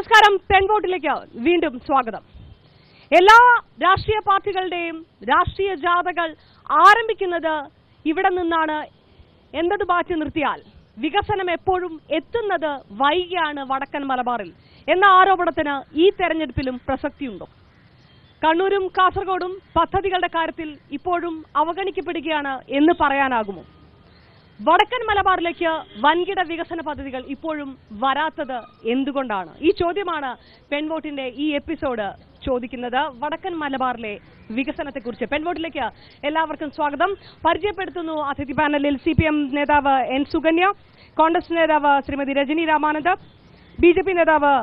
നമസ്കാരം പെൺവോട്ടിലേക്ക് വീണ്ടും സ്വാഗതം. എല്ലാ രാഷ്ട്രീയ പാർട്ടികളുടെയും രാഷ്ട്രീയ ജാഥകൾ ആരംഭിക്കുന്നത് ഇവിടെ നിന്നാണ്. എന്നത് മാറ്റി നിർത്തിയാൽ വികസനം എപ്പോഴും എത്തുന്നത് വൈകിയാണ് വടക്കൻ മലബാറിൽ എന്ന ആരോപണത്തിന് ഈ തെരഞ്ഞെടുപ്പിലും പ്രസക്തിയുണ്ടോ? കണ്ണൂരും കാസർഗോഡും പദ്ധതികളുടെ കാര്യത്തിൽ ഇപ്പോഴും അവഗണിക്കപ്പെടുകയാണ് എന്ന് പറയാനാകുമോ? വടക്കൻ മലബാറിലേക്ക് വൻകിട വികസന പദ്ധതികൾ ഇപ്പോഴും വരാത്തത് എന്തുകൊണ്ടാണ്? ഈ ചോദ്യമാണ് പെൺവോട്ടിന്റെ ഈ എപ്പിസോഡ് ചോദിക്കുന്നത്. വടക്കൻ മലബാറിലെ വികസനത്തെക്കുറിച്ച് പെൺവോട്ടിലേക്ക് എല്ലാവർക്കും സ്വാഗതം. പരിചയപ്പെടുത്തുന്നു അതിഥി പാനലിൽ സി പി എം നേതാവ് എൻ സുകന്യ കോൺഗ്രസ് നേതാവ് Shrimati Rajani Ramananda B J P നേതാവ്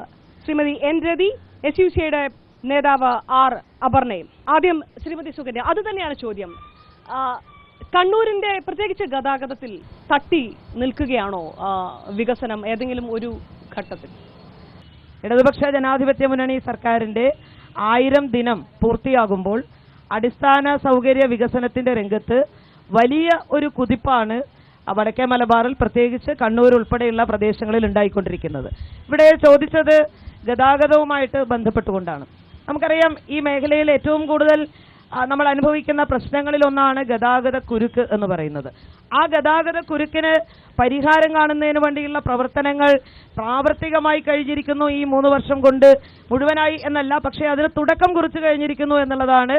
Shrimati N Rathi S U സിയുടെ നേതാവ് ആർ അപർണയും. ആദ്യം ശ്രീമതി സുകന്യ അത് തന്നെയാണ് ചോദ്യം. കണ്ണൂരിന്റെ പ്രത്യേകിച്ച് ഗതാഗതത്തിൽ തട്ടി നിൽക്കുകയാണോ വികസനം ഏതെങ്കിലും ഒരു ഘട്ടത്തിൽ? ഇടതുപക്ഷ ജനാധിപത്യ മുന്നണി സർക്കാരിന്റെ ആയിരം ദിനം പൂർത്തിയാകുമ്പോൾ അടിസ്ഥാന സൗകര്യ വികസനത്തിന്റെ രംഗത്ത് വലിയ ഒരു കുതിപ്പാണ് വടക്കേ മലബാറിൽ പ്രത്യേകിച്ച് കണ്ണൂർ ഉൾപ്പെടെയുള്ള പ്രദേശങ്ങളിൽ ഉണ്ടായിക്കൊണ്ടിരിക്കുന്നത്. ഇവിടെ ചോദിച്ചത് ഗതാഗതവുമായിട്ട് ബന്ധപ്പെട്ടുകൊണ്ടാണ്. നമുക്കറിയാം ഈ മേഖലയിൽ ഏറ്റവും കൂടുതൽ നമ്മൾ അനുഭവിക്കുന്ന പ്രശ്നങ്ങളിൽ ഒന്നാണ് ഗതാഗത കുരുക്ക് എന്ന് പറയുന്നത്. ആ ഗതാഗത കുരുക്കിന് പരിഹാരം കാണുന്നതിന് വേണ്ടിയുള്ള പ്രവർത്തനങ്ങൾ പ്രാവർത്തികമായി കഴിഞ്ഞിരിക്കുന്നു ഈ മൂന്ന് വർഷം കൊണ്ട് മുഴുവനായി എന്നല്ല പക്ഷേ അതിന് തുടക്കം കുറിച്ച് കഴിഞ്ഞിരിക്കുന്നു എന്നുള്ളതാണ്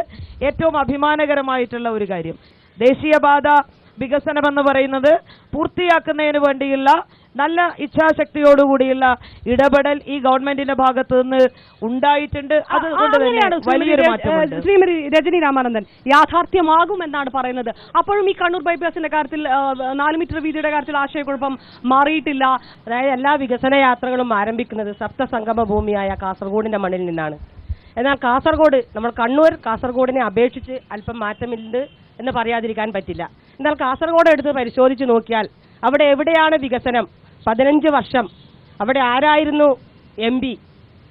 ഏറ്റവും അഭിമാനകരമായിട്ടുള്ള ഒരു കാര്യം. ദേശീയപാത വികസനമെന്ന് പറയുന്നത് പൂർത്തിയാക്കുന്നതിന് വേണ്ടിയുള്ള നല്ല ഇച്ഛാശക്തിയോടുകൂടിയുള്ള ഇടപെടൽ ഈ ഗവൺമെന്റിന്റെ ഭാഗത്തു നിന്ന് ഉണ്ടായിട്ടുണ്ട് അതുകൊണ്ട് വലിയൊരു രജ- ശ്രീമതി രജനി രാമാനന്ദൻ യാഥാർത്ഥ്യമാകും എന്നാണ് പറയുന്നത്. അപ്പോഴും ഈ കണ്ണൂർ ബൈപ്പാസിന്റെ കാര്യത്തിൽ നാല് മീറ്റർ വീതിയുടെ കാര്യത്തിൽ ആശയക്കുഴപ്പം മാറിയിട്ടില്ല. അതായത് എല്ലാ വികസന യാത്രകളും ആരംഭിക്കുന്നത് സപ്തസംഗമ ഭൂമിയായ കാസർഗോഡിന്റെ മണ്ണിൽ നിന്നാണ്. എന്നാൽ കാസർഗോഡ് നമ്മൾ കണ്ണൂർ കാസർഗോഡിനെ അപേക്ഷിച്ച് അല്പം മാറ്റമില്ല എന്ന് പറയാതിരിക്കാൻ പറ്റില്ല. എന്നാൽ കാസർഗോഡ് എടുത്ത് പരിശോധിച്ച് നോക്കിയാൽ അവിടെ എവിടെയാണ് വികസനം? പതിനഞ്ച് വർഷം അവിടെ ആരായിരുന്നു എം പി?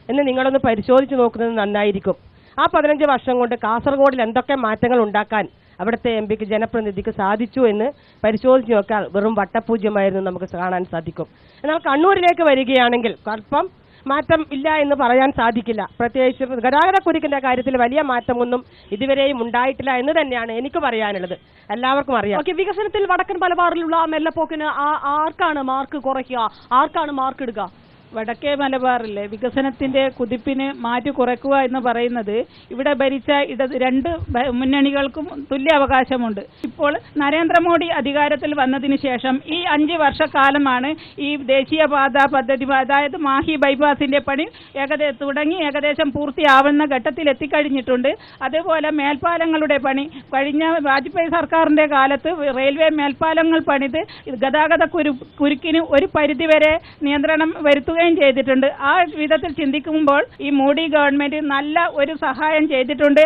എന്ന് നിങ്ങളൊന്ന് പരിശോധിച്ച് നോക്കുന്നത് നന്നായിരിക്കും. ആ പതിനഞ്ച് വർഷം കൊണ്ട് കാസർഗോഡിൽ എന്തൊക്കെ മാറ്റങ്ങൾ ഉണ്ടാക്കാൻ അവിടുത്തെ എം പിക്ക് ജനപ്രതിനിധിക്ക് സാധിച്ചു എന്ന് പരിശോധിച്ച് നോക്കാൻ വെറും വട്ടപൂജ്യമായിരുന്നു നമുക്ക് കാണാൻ സാധിക്കും. എന്നാൽ കണ്ണൂരിലേക്ക് വരികയാണെങ്കിൽ അല്പം മാറ്റം ഇല്ല എന്ന് പറയാൻ സാധിക്കില്ല. പ്രത്യേകിച്ച് ഗതാഗത കുരുക്കിന്റെ കാര്യത്തിൽ വലിയ മാറ്റമൊന്നും ഇതുവരെയും ഉണ്ടായിട്ടില്ല എന്ന് തന്നെയാണ് എനിക്ക് പറയാനുള്ളത്. എല്ലാവർക്കും അറിയാം. ഓക്കെ വികസനത്തിൽ വടക്കൻ മലബാറിലുള്ള മെല്ലപ്പോക്കിന് ആ- ആർക്കാണ് മാർക്ക് കുറയ്ക്കുക? ആർക്കാണ് മാർക്ക് ഇടുക? വടക്കേ മലബാറിലെ വികസനത്തിന്റെ കുതിപ്പിന് മാറ്റി കുറയ്ക്കുക എന്ന് പറയുന്നത് ഇവിടെ ഭരിച്ച ഇട രണ്ട് മുന്നണികൾക്കും തുല്യ അവകാശമുണ്ട് ഇപ്പോൾ നരേന്ദ്രമോദി അധികാരത്തിൽ വന്നതിന് ശേഷം ഈ അഞ്ച് വർഷക്കാലമാണ് ഈ ദേശീയപാത പദ്ധതി അതായത് മാഹി ബൈപാസിന്റെ പണി ഏകദേശം തുടങ്ങി ഏകദേശം പൂർത്തിയാവുന്ന ഘട്ടത്തിൽ എത്തിക്കഴിഞ്ഞിട്ടുണ്ട്. അതുപോലെ മേൽപ്പാലങ്ങളുടെ പണി കഴിഞ്ഞ വാജ്പേയി സർക്കാരിന്റെ കാലത്ത് റെയിൽവേ മേൽപ്പാലങ്ങൾ പണിത് ഗതാഗത കുരു കുരുക്കിന് ഒരു പരിധിവരെ നിയന്ത്രണം വരുത്തുകയും ചെയ്തിട്ടുണ്ട്. ആ വിധത്തിൽ ചിന്തിക്കുമ്പോൾ ഈ മോഡി ഗവൺമെന്റ് നല്ല ഒരു സഹായം ചെയ്തിട്ടുണ്ട്.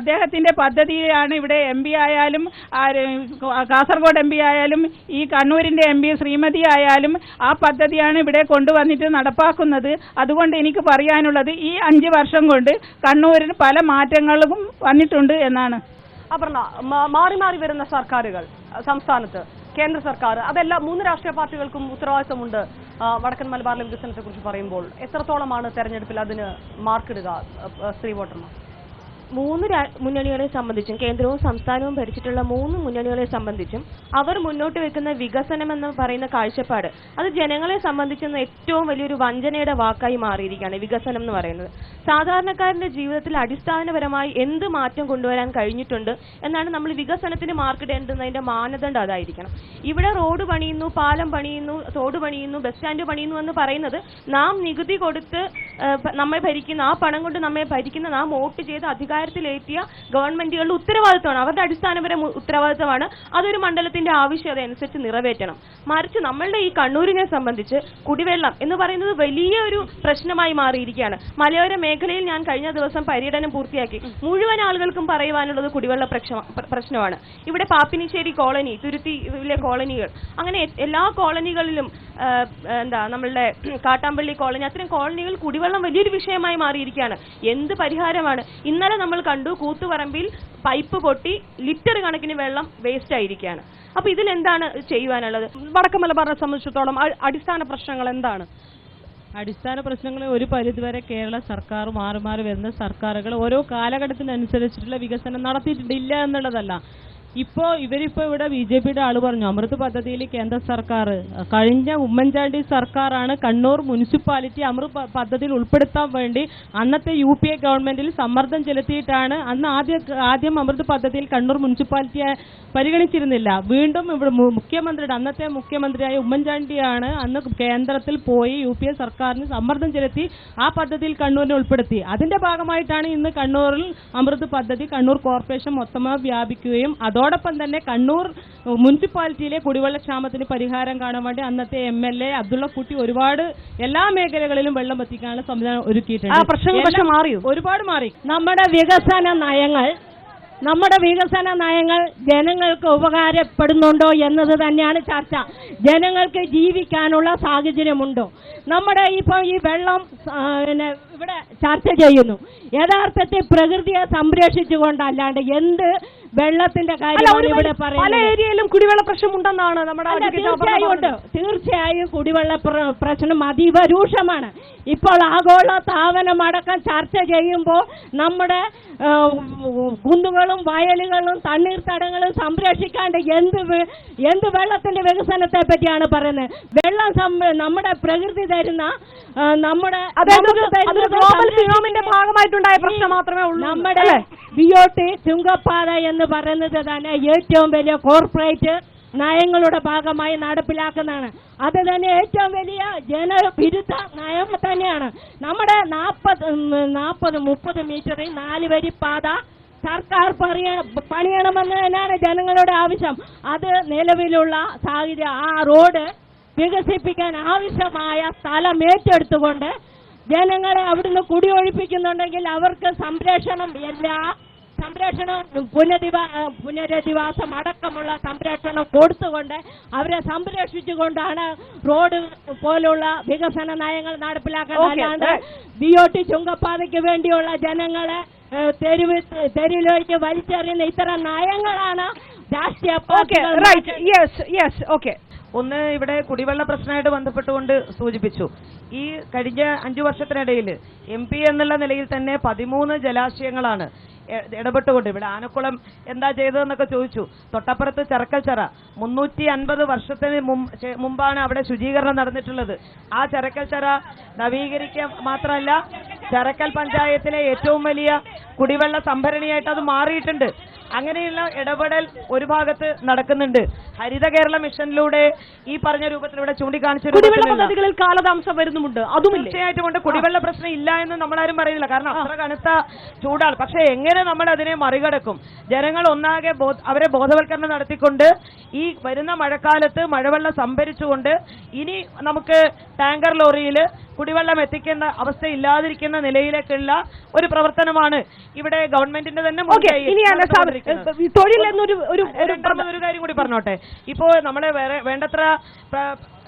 അദ്ദേഹത്തിന്റെ പദ്ധതിയാണ് ഇവിടെ എം പി ആയാലും കാസർഗോഡ് എം പി ആയാലും ഈ കണ്ണൂരിന്റെ എം പി ശ്രീമതി ആയാലും ആ പദ്ധതിയാണ് ഇവിടെ കൊണ്ടുവന്നിട്ട് നടപ്പാക്കുന്നത്. അതുകൊണ്ട് എനിക്ക് പറയാനുള്ളത് ഈ അഞ്ച് വർഷം കൊണ്ട് കണ്ണൂരിന് പല മാറ്റങ്ങളും വന്നിട്ടുണ്ട് എന്നാണ്. അപർണ മാറി മാറി വരുന്ന സർക്കാരുകൾ സംസ്ഥാനത്ത് കേന്ദ്ര സർക്കാർ അതെല്ലാം മൂന്ന് രാഷ്ട്രീയ പാർട്ടികൾക്കും ഉത്തരവാദിത്തമുണ്ട്. വടക്കൻ മലബാറിലെ വികസനത്തെ കുറിച്ച് പറയുമ്പോൾ എത്രത്തോളമാണ് തെരഞ്ഞെടുപ്പിൽ അതിന് മാർക്കിടുക സ്ത്രീ വോട്ടർമാർ? മൂന്ന് മുന്നണികളെ സംബന്ധിച്ചും കേന്ദ്രവും സംസ്ഥാനവും ഭരിച്ചിട്ടുള്ള മൂന്ന് മുന്നണികളെ സംബന്ധിച്ചും അവർ മുന്നോട്ട് വെക്കുന്ന വികസനം എന്ന് പറയുന്ന കാഴ്ചപ്പാട് അത് ജനങ്ങളെ സംബന്ധിച്ചെന്ന് ഏറ്റവും വലിയൊരു വഞ്ചനയുടെ വാക്കായി മാറിയിരിക്കുകയാണ് വികസനം എന്ന് പറയുന്നത്. സാധാരണക്കാരന്റെ ജീവിതത്തിൽ അടിസ്ഥാനപരമായി എന്ത് മാറ്റം കൊണ്ടുവരാൻ കഴിഞ്ഞിട്ടുണ്ട് എന്നാണ് നമ്മൾ വികസനത്തിന് മാർക്കിടേണ്ടുന്നതിന്റെ മാനദണ്ഡം അതായിരിക്കണം. ഇവിടെ റോഡ് പണിയുന്നു പാലം പണിയുന്നു തോട് പണിയുന്നു ബസ് സ്റ്റാൻഡ് പണിയുന്നു എന്ന് പറയുന്നത് നാം നികുതി കൊടുത്ത് നമ്മെ ഭരിക്കുന്ന ആ പണം കൊണ്ട് നമ്മെ ഭരിക്കുന്ന നാം വോട്ട് ചെയ്ത് അധികാരത്തിലേറ്റിയ ഗവൺമെന്റുകളുടെ ഉത്തരവാദിത്തമാണ് അവരുടെ അടിസ്ഥാനപരം ഉത്തരവാദിത്തമാണ് അതൊരു മണ്ഡലത്തിന്റെ ആവശ്യകത അനുസരിച്ച് നിറവേറ്റണം. മറിച്ച് നമ്മളുടെ ഈ കണ്ണൂരിനെ സംബന്ധിച്ച് കുടിവെള്ളം എന്ന് പറയുന്നത് വലിയ ഒരു പ്രശ്നമായി മാറിയിരിക്കുകയാണ്. മലയോര മേഖലയിൽ ഞാൻ കഴിഞ്ഞ ദിവസം പര്യടനം പൂർത്തിയാക്കി. മുഴുവൻ ആളുകൾക്കും പറയുവാനുള്ളത് കുടിവെള്ള പ്രശ്നമാണ്. ഇവിടെ പാപ്പിനിശ്ശേരി കോളനി തുരുത്തിയിലെ കോളനികൾ. അങ്ങനെ എല്ലാ കോളനികളിലും എന്താ നമ്മളുടെ കാട്ടാമ്പള്ളി കോളനി അത്തരം കോളനികൾ കുടിവെള്ളം വലിയൊരു വിഷയമായി മാറിയിരിക്കുകയാണ്. എന്ത് പരിഹാരമാണ്? ഇന്നലെ നമ്മൾ കണ്ടു കൂത്തുപറമ്പിൽ പൈപ്പ് പൊട്ടി ലിറ്റർ കണക്കിന് വെള്ളം വേസ്റ്റ് ആയിരിക്കുകയാണ്. അപ്പൊ ഇതിൽ എന്താണ് ചെയ്യുവാനുള്ളത്? വടക്ക മലബാറിനെ സംബന്ധിച്ചിടത്തോളം അടിസ്ഥാന പ്രശ്നങ്ങൾ എന്താണ്? അടിസ്ഥാന പ്രശ്നങ്ങൾ ഒരു പരിധിവരെ കേരള സർക്കാർ മാറി മാറി വരുന്ന സർക്കാരുകൾ ഓരോ കാലഘട്ടത്തിനനുസരിച്ചിട്ടുള്ള വികസനം നടത്തിയിട്ടുണ്ട്. ഇല്ല എന്നുള്ളതല്ല. ഇപ്പോ ഇവരിപ്പോ ഇവിടെ ബി ജെ പിയുടെ ആൾ പറഞ്ഞു. അമൃത് പദ്ധതിയിൽ കേന്ദ്ര സർക്കാർ കഴിഞ്ഞ ഉമ്മൻചാണ്ടി സർക്കാരാണ് കണ്ണൂർ മുനിസിപ്പാലിറ്റി അമൃത് പദ്ധതിയിൽ ഉൾപ്പെടുത്താൻ വേണ്ടി അന്നത്തെ യു പി എ ഗവൺമെന്റിൽ സമ്മർദ്ദം ചെലുത്തിയിട്ടാണ് അന്ന് ആദ്യ ആദ്യം അമൃത് പദ്ധതിയിൽ കണ്ണൂർ മുനിസിപ്പാലിറ്റിയെ പരിഗണിച്ചിരുന്നില്ല. വീണ്ടും ഇവിടെ മുഖ്യമന്ത്രിയുടെ അന്നത്തെ മുഖ്യമന്ത്രിയായ ഉമ്മൻചാണ്ടിയാണ് അന്ന് കേന്ദ്രത്തിൽ പോയി യു പി എ സർക്കാരിന് സമ്മർദ്ദം ചെലുത്തി ആ പദ്ധതിയിൽ കണ്ണൂരിനെ ഉൾപ്പെടുത്തി. അതിന്റെ ഭാഗമായിട്ടാണ് ഇന്ന് കണ്ണൂരിൽ അമൃത് പദ്ധതി കണ്ണൂർ കോർപ്പറേഷൻ മൊത്തമായി വ്യാപിക്കുകയും അതോടൊപ്പം തന്നെ കണ്ണൂർ മുനിസിപ്പാലിറ്റിയിലെ കുടിവെള്ളക്ഷാമത്തിന് പരിഹാരം കാണാൻ വേണ്ടി അന്നത്തെ എം എൽ എ അബ്ദുള്ള കുട്ടി ഒരുപാട് എല്ലാ മേഖലകളിലും വെള്ളം എത്തിക്കാനുള്ള സംവിധാനം ഒരുക്കിയിട്ടുണ്ട്. മാറിയോ? ഒരുപാട് മാറി. നമ്മുടെ വികസന നയങ്ങൾ നമ്മുടെ വികസന നയങ്ങൾ ജനങ്ങൾക്ക് ഉപകാരപ്പെടുന്നുണ്ടോ എന്നത് തന്നെയാണ് ചർച്ച. ജനങ്ങൾക്ക് ജീവിക്കാനുള്ള സാഹചര്യമുണ്ടോ? നമ്മുടെ ഇപ്പോൾ ഈ വെള്ളം പിന്നെ ഇവിടെ ചർച്ച ചെയ്യുന്നു. യഥാർത്ഥത്തിൽ പ്രകൃതിയെ സംരക്ഷിച്ചുകൊണ്ടല്ലാണ്ട് എന്ത് വെള്ളത്തിന്റെ കാര്യം പല ഏരിയയിലും കുടിവെള്ള പ്രശ്നം ഉണ്ടെന്നാണ് നമ്മുടെ തീർച്ചയായും തീർച്ചയായും കുടിവെള്ള പ്രശ്നം അതീവ രൂക്ഷമാണ് ഇപ്പോൾ ആഗോള താപനമടക്കം ചർച്ച ചെയ്യുമ്പോൾ നമ്മുടെ കുന്നുകളും വയലുകളും തണ്ണീർത്തടങ്ങളും സംരക്ഷിക്കാണ്ട് എന്ത് എന്ത് വെള്ളത്തിന്റെ വികസനത്തെ പറ്റിയാണ് പറയുന്നത്? വെള്ളം നമ്മുടെ പ്രകൃതി തരുന്ന നമ്മുടെ ഭാഗമായിട്ടുണ്ടായ പ്രശ്നം മാത്രമേ ഉള്ളൂ. നമ്മുടെ? ബിയോട്ടി ചുങ്കപ്പാത എന്ന് പറയുന്നത് തന്നെ ഏറ്റവും വലിയ കോർപ്പറേറ്റ് നയങ്ങളുടെ ഭാഗമായി നടപ്പിലാക്കുന്നതാണ്. അത് തന്നെ ഏറ്റവും വലിയ ജനവിരുദ്ധ നയം തന്നെയാണ്. നമ്മുടെ നാൽപ്പത് നാൽപ്പത് മുപ്പത് മീറ്ററിൽ നാല് വരി പാത സർക്കാർ പണിയ പണിയണമെന്ന് തന്നെയാണ് ജനങ്ങളുടെ ആവശ്യം. അത് നിലവിലുള്ള സാഹചര്യം ആ റോഡ് വികസിപ്പിക്കാൻ ആവശ്യമായ സ്ഥലം ഏറ്റെടുത്തുകൊണ്ട് ജനങ്ങളെ അവിടുന്ന് കുടിയൊഴിപ്പിക്കുന്നുണ്ടെങ്കിൽ അവർക്ക് സംരക്ഷണം എല്ലാ സംരക്ഷണം പുനരധിവാ പുനരധിവാസം അടക്കമുള്ള സംരക്ഷണം കൊടുത്തുകൊണ്ട് അവരെ സംരക്ഷിച്ചുകൊണ്ടാണ് റോഡ് പോലുള്ള വികസന നയങ്ങൾ അല്ലാണ്ട് right. ബി ഒ ടി ചുങ്കപ്പാതയ്ക്ക് വേണ്ടിയുള്ള ജനങ്ങളെ തെരുവ് തെരുവിലേക്ക് വലിച്ചെറിയുന്ന ഇത്തരം നയങ്ങളാണ് രാഷ്ട്രീയ പാർട്ടികൾ ഒന്ന് ഇവിടെ കുടിവെള്ള പ്രശ്നമായിട്ട് ബന്ധപ്പെട്ടുകൊണ്ട് സൂചിപ്പിച്ചു. ഈ കഴിഞ്ഞ അഞ്ചു വർഷത്തിനിടയിൽ എം പി എന്നുള്ള നിലയിൽ തന്നെ പതിമൂന്ന് ജലാശയങ്ങളാണ്. ഇടപെട്ടുകൊണ്ട്. ഇവിടെ ആനക്കുളം എന്താ ചെയ്തതെന്നൊക്കെ ചോദിച്ചു. തൊട്ടപ്പുറത്ത് ചെറക്കൽച്ചറ മുന്നൂറ്റി അൻപത് വർഷത്തിന് മുമ്പാണ് അവിടെ ശുചീകരണം നടന്നിട്ടുള്ളത്. ആ ചെറക്കൽച്ചറ നവീകരിക്കുക മാത്രമല്ല ചെറക്കൽ പഞ്ചായത്തിലെ ഏറ്റവും വലിയ കുടിവെള്ള സംഭരണിയായിട്ട് അത് മാറിയിട്ടുണ്ട്. അങ്ങനെയുള്ള ഇടപെടൽ ഒരു ഭാഗത്ത് നടക്കുന്നുണ്ട്. ഹരിത കേരള മിഷനിലൂടെ ഈ പറഞ്ഞ രൂപത്തിൽ ഇവിടെ ചൂണ്ടിക്കാണിച്ച പദ്ധതികളിൽ കാലതാമസം വരുന്നുമുണ്ട്. അതും തീർച്ചയായിട്ടും കുടിവെള്ള പ്രശ്നം ഇല്ല എന്ന് നമ്മളാരും പറയുന്നില്ല. കാരണം അത്ര കനത്ത ചൂടാണ്. പക്ഷെ എങ്ങനെ നമ്മൾ അതിനെ മറികടക്കും ജനങ്ങൾ ഒന്നാകെ അവരെ ബോധവൽക്കരണം നടത്തിക്കൊണ്ട് ഈ വരുന്ന മഴക്കാലത്ത് മഴവെള്ളം സംഭരിച്ചുകൊണ്ട് ഇനി നമുക്ക് ടാങ്കർ ലോറിയിൽ കുടിവെള്ളം എത്തിക്കേണ്ട അവസ്ഥ ഇല്ലാതിരിക്കുന്ന നിലയിലേക്കുള്ള ഒരു പ്രവർത്തനമാണ് ഇവിടെ ഗവൺമെന്റിന്റെ തന്നെ. തൊഴിൽ എന്നൊരു ഒരു കാര്യം കൂടി പറഞ്ഞോട്ടെ ഇപ്പോ നമ്മളെ വേറെ വേണ്ടത്ര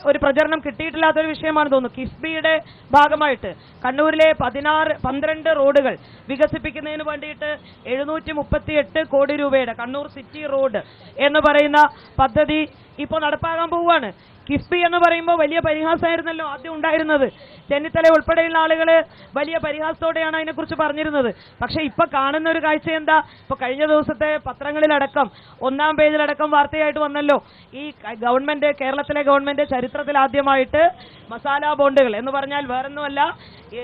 ഒരു പ്രചരണം കിട്ടിയിട്ടില്ലാത്തൊരു വിഷയമാണ് തോന്നുന്നു. കിഫ്ബിയുടെ ഭാഗമായിട്ട് കണ്ണൂരിലെ പതിനാറ് പന്ത്രണ്ട് റോഡുകൾ വികസിപ്പിക്കുന്നതിന് വേണ്ടിയിട്ട് എഴുന്നൂറ്റി മുപ്പത്തി എട്ട് കോടി രൂപയുടെ കണ്ണൂർ സിറ്റി റോഡ് എന്ന് പറയുന്ന പദ്ധതി ഇപ്പോൾ നടപ്പാകാൻ പോവുകയാണ്. കിഫ്ബി എന്ന് പറയുമ്പോൾ വലിയ പരിഹാസമായിരുന്നല്ലോ ആദ്യം ഉണ്ടായിരുന്നത്. ചെന്നിത്തല ഉൾപ്പെടെയുള്ള ആളുകൾ വലിയ പരിഹാസത്തോടെയാണ് അതിനെക്കുറിച്ച് പറഞ്ഞിരുന്നത്. പക്ഷേ ഇപ്പൊ കാണുന്ന ഒരു കാഴ്ച എന്താ ഇപ്പൊ കഴിഞ്ഞ ദിവസത്തെ പത്രങ്ങളിലടക്കം ഒന്നാം പേജിലടക്കം വാർത്തയായിട്ട് വന്നല്ലോ. ഈ ഗവൺമെന്റ് കേരളത്തിലെ ഗവൺമെന്റ് ചരിത്രത്തിൽ ആദ്യമായിട്ട് മസാല ബോണ്ടുകൾ എന്ന് പറഞ്ഞാൽ വേറൊന്നുമല്ല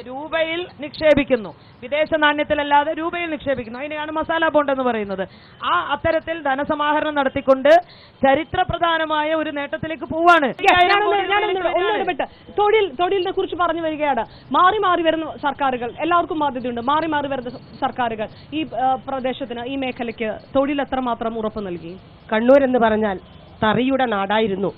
രൂപയിൽ നിക്ഷേപിക്കുന്നു. വിദേശ നാണ്യത്തിലല്ലാതെ രൂപയിൽ നിക്ഷേപിക്കുന്നു. അതിനെയാണ് മസാല ബോണ്ട് എന്ന് പറയുന്നത്. ആ അത്തരത്തിൽ ധനസമാഹരണം നടത്തിക്കൊണ്ട് ചരിത്രപ്രധാനമായ ഒരു നേട്ടത്തിലേക്ക് പോവാണ്. Yes, ഞാനൊന്ന് ഞാനൊന്ന് ഒന്ന് ഇടപെട്ട് തൊഴിൽ തൊഴിലിനെ കുറിച്ച് പറഞ്ഞു വരികയാണ്. മാറി മാറി വരുന്ന സർക്കാരുകൾ എല്ലാവർക്കും ബാധ്യതയുണ്ട്. മാറി മാറി വരുന്ന സർക്കാരുകൾ ഈ പ്രദേശത്തിന് ഈ മേഖലയ്ക്ക് തൊഴിൽ എത്രമാത്രം ഉറപ്പ് നൽകി? കണ്ണൂർ എന്ന് പറഞ്ഞാൽ തറിയുടെ നാടായിരുന്നു.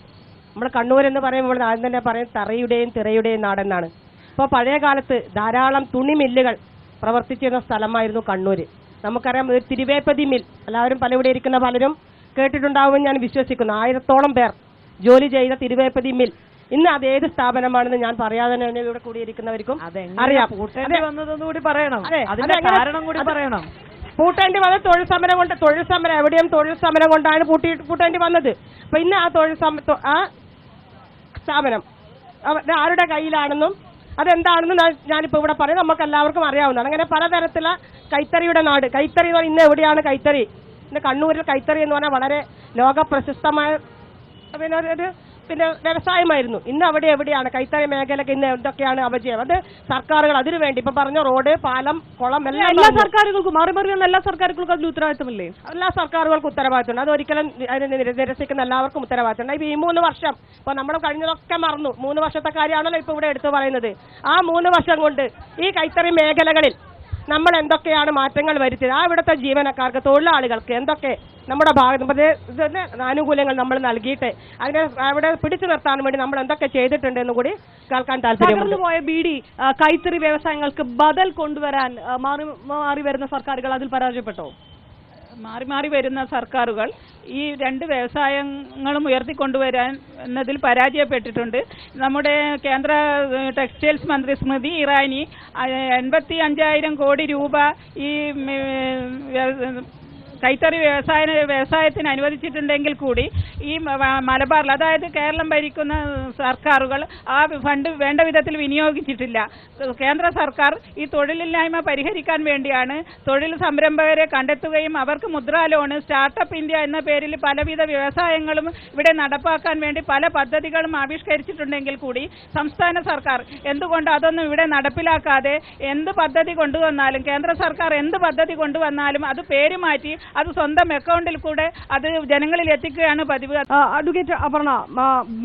നമ്മൾ കണ്ണൂർ എന്ന് പറയുമ്പോൾ ആദ്യം തന്നെ പറയും തറയുടെയും തിറയുടെയും നാടെന്നാണ്. ഇപ്പൊ പഴയ കാലത്ത് ധാരാളം തുണി മില്ലുകൾ പ്രവർത്തിച്ചിരുന്ന സ്ഥലമായിരുന്നു കണ്ണൂർ നമുക്കറിയാം ഒരു തിരുവേപ്പതി മിൽ എല്ലാവരും പലവിടെ ഇരിക്കുന്ന പലരും കേട്ടിട്ടുണ്ടാവുമെന്ന് ഞാൻ വിശ്വസിക്കുന്നു. ആയിരത്തോളം പേർ ജോലി ചെയ്ത തിരുവേപ്പതി മിൽ. ഇന്ന് അത് ഏത് സ്ഥാപനമാണെന്ന് ഞാൻ പറയാതെ തന്നെ ഇവിടെ കൂടിയിരിക്കുന്നവർക്കും അറിയാം. കൂടി പറയണം. കാരണം കൂടി പറയണം. പൂട്ടേണ്ടി വന്നത് തൊഴിൽ സമരം കൊണ്ട് തൊഴിൽ സമരം എവിടെയും തൊഴിൽ സമരം കൊണ്ടാണ് പൂട്ടി പൂട്ടേണ്ടി വന്നത്. അപ്പൊ ഇന്ന് ആ തൊഴിൽ ആ സ്ഥാപനം ആരുടെ കയ്യിലാണെന്നും അതെന്താണെന്ന് ഞാനിപ്പോ ഇവിടെ പറയും. നമുക്ക് എല്ലാവർക്കും അറിയാവുന്നതാണ്. അങ്ങനെ പലതരത്തിലുള്ള കൈത്തറിയുടെ നാട്. കൈത്തറി എന്ന് പറഞ്ഞാൽ ഇന്ന് എവിടെയാണ് കൈത്തറി? ഇന്ന് കണ്ണൂരിൽ കൈത്തറി എന്ന് പറഞ്ഞാൽ വളരെ ലോക പ്രശസ്തമായ പിന്നെ ഒരു- പിന്നെ വ്യവസായമായിരുന്നു ഇന്ന് അവിടെ എവിടെയാണ്? കൈത്തറി മേഖലയ്ക്ക് ഇന്ന് എന്തൊക്കെയാണ് അവജയം? അത് സർക്കാരുകൾ അതിനു വേണ്ടി ഇപ്പൊ പറഞ്ഞ റോഡ് പാലം കുളം എല്ലാം എല്ലാ സർക്കാരുകൾക്കും മാറി മാറി വന്ന എല്ലാ സർക്കാരുകൾക്കും അതിൽ ഉത്തരവാദിത്തമില്ലേ എല്ലാ സർക്കാരുകൾക്കും ഉത്തരവാദിത്തമുണ്ട് അത് ഒരിക്കലും അതിനെ നിരസിക്കുന്ന എല്ലാവർക്കും ഉത്തരവാദിത്തമുണ്ട് ഇപ്പൊ ഈ മൂന്ന് വർഷം ഇപ്പൊ നമ്മൾ കഴിഞ്ഞതൊക്കെ മറന്നു. മൂന്ന് വർഷത്തെ കാര്യമാണല്ലോ ഇപ്പൊ ഇവിടെ എടുത്തു പറയുന്നത്. ആ മൂന്ന് വർഷം കൊണ്ട് ഈ കൈത്തറി മേഖലകളിൽ നമ്മൾ എന്തൊക്കെയാണ് മാറ്റങ്ങൾ വരുത്തിയത്? ആ ഇവിടുത്തെ ജീവനക്കാർക്ക് തൊഴിലാളികൾക്ക് എന്തൊക്കെ നമ്മുടെ ഭാഗത്ത് ആനുകൂല്യങ്ങൾ നമ്മൾ നൽകിയിട്ട് അതിനെ അവിടെ പിടിച്ചു നിർത്താൻ വേണ്ടി നമ്മൾ എന്തൊക്കെ ചെയ്തിട്ടുണ്ട് എന്ന് കൂടി കേൾക്കാൻ താല്പര്യമുണ്ട്. പോയ ബി ഡി കൈത്തറി വ്യവസായങ്ങൾക്ക് ബദൽ കൊണ്ടുവരാൻ മാറി മാറി വരുന്ന സർക്കാരുകൾ അതിൽ പരാജയപ്പെട്ടോ? മാറി മാറി വരുന്ന സർക്കാരുകൾ ഈ രണ്ട് വ്യവസായങ്ങളും ഉയർത്തിക്കൊണ്ടുവരാൻ എന്നതിൽ പരാജയപ്പെട്ടിട്ടുണ്ട്. നമ്മുടെ കേന്ദ്ര ടെക്സ്റ്റൈൽസ് മന്ത്രി സ്മൃതി ഇറാനി എൺപത്തി അഞ്ചായിരം കോടി രൂപ ഈ കൈത്തറി വ്യവസായ വ്യവസായത്തിന് അനുവദിച്ചിട്ടുണ്ടെങ്കിൽ കൂടി ഈ മലബാറിൽ അതായത് കേരളം ഭരിക്കുന്ന സർക്കാരുകൾ ആ ഫണ്ട് വേണ്ട വിധത്തിൽ വിനിയോഗിച്ചിട്ടില്ല. കേന്ദ്ര സർക്കാർ ഈ തൊഴിലില്ലായ്മ പരിഹരിക്കാൻ വേണ്ടിയാണ് തൊഴിൽ സംരംഭകരെ കണ്ടെത്തുകയും അവർക്ക് മുദ്രാ ലോണ് സ്റ്റാർട്ടപ്പ് ഇന്ത്യ എന്ന പേരിൽ പലവിധ വ്യവസായങ്ങളും ഇവിടെ നടപ്പാക്കാൻ വേണ്ടി പല പദ്ധതികളും ആവിഷ്കരിച്ചിട്ടുണ്ടെങ്കിൽ കൂടി സംസ്ഥാന സർക്കാർ എന്തുകൊണ്ട് അതൊന്നും ഇവിടെ നടപ്പിലാക്കാതെ എന്ത് പദ്ധതി കൊണ്ടുവന്നാലും കേന്ദ്ര സർക്കാർ എന്ത് പദ്ധതി കൊണ്ടുവന്നാലും അത് പേര് മാറ്റി അത് സ്വന്തം അക്കൗണ്ടിൽ കൂടെ അത് ജനങ്ങളിൽ എത്തിക്കുകയാണ് പതിവ്. അഡ്വക്കേറ്റ് അപർണ